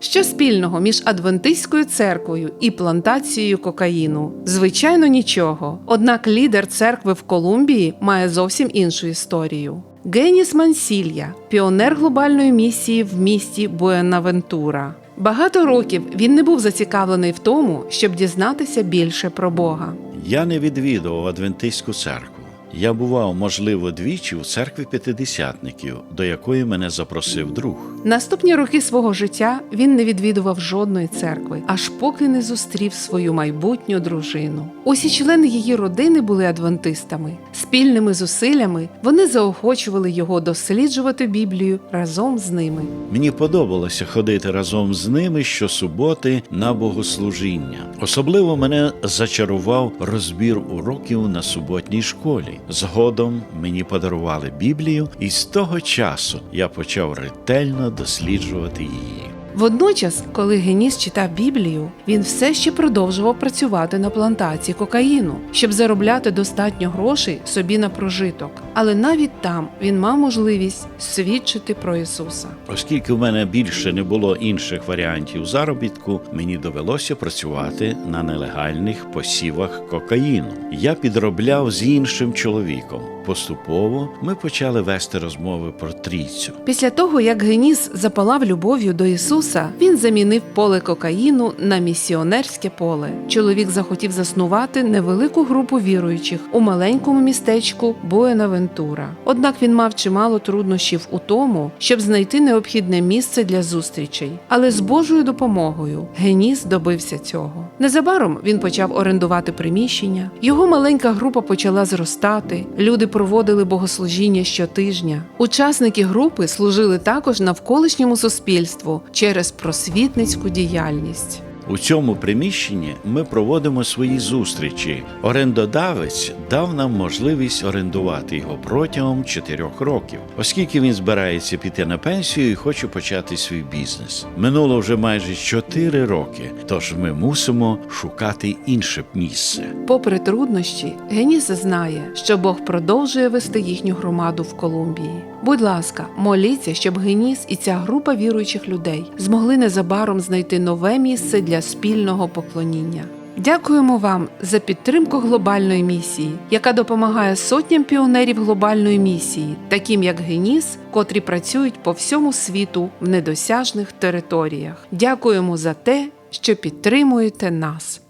Що спільного між адвентистською церквою і плантацією кокаїну? Звичайно, нічого. Однак лідер церкви в Колумбії має зовсім іншу історію. Геніс Мансілья, піонер глобальної місії в місті Буенавентура. Багато років він не був зацікавлений в тому, щоб дізнатися більше про Бога. Я не відвідував адвентистську церкву. Я бував, можливо, двічі в церкві п'ятидесятників, до якої мене запросив друг. Наступні роки свого життя він не відвідував жодної церкви, аж поки не зустрів свою майбутню дружину. Усі члени її родини були адвентистами. Спільними зусиллями вони заохочували його досліджувати Біблію разом з ними. Мені подобалося ходити разом з ними щосуботи на богослужіння. Особливо мене зачарував розбір уроків на суботній школі. Згодом мені подарували Біблію, і з того часу я почав ретельно досліджувати її. Водночас, коли Геніс читав Біблію, він все ще продовжував працювати на плантації кокаїну, щоб заробляти достатньо грошей собі на прожиток. Але навіть там він мав можливість свідчити про Ісуса. Оскільки в мене більше не було інших варіантів заробітку, мені довелося працювати на нелегальних посівах кокаїну. Я підробляв з іншим чоловіком. Поступово ми почали вести розмови про трійцю. Після того, як Геніс запалав любов'ю до Ісуса, він замінив поле кокаїну на місіонерське поле. Чоловік захотів заснувати невелику групу віруючих у маленькому містечку Буенавентура. Однак він мав чимало труднощів у тому, щоб знайти необхідне місце для зустрічей. Але з Божою допомогою Геніс добився цього. Незабаром він почав орендувати приміщення. Його маленька група почала зростати. Люди проводили богослужіння щотижня. Учасники групи служили також навколишньому суспільству через просвітницьку діяльність. У цьому приміщенні ми проводимо свої зустрічі. Орендодавець дав нам можливість орендувати його протягом чотирьох років, оскільки він збирається піти на пенсію і хоче почати свій бізнес. Минуло вже майже чотири роки, тож ми мусимо шукати інше місце. Попри труднощі, Геніс знає, що Бог продовжує вести їхню громаду в Колумбії. Будь ласка, моліться, щоб Геніс і ця група віруючих людей змогли незабаром знайти нове місце для спільного поклоніння. Дякуємо вам за підтримку глобальної місії, яка допомагає сотням піонерів глобальної місії, таким як Геніс, котрі працюють по всьому світу в недосяжних територіях. Дякуємо за те, що підтримуєте нас.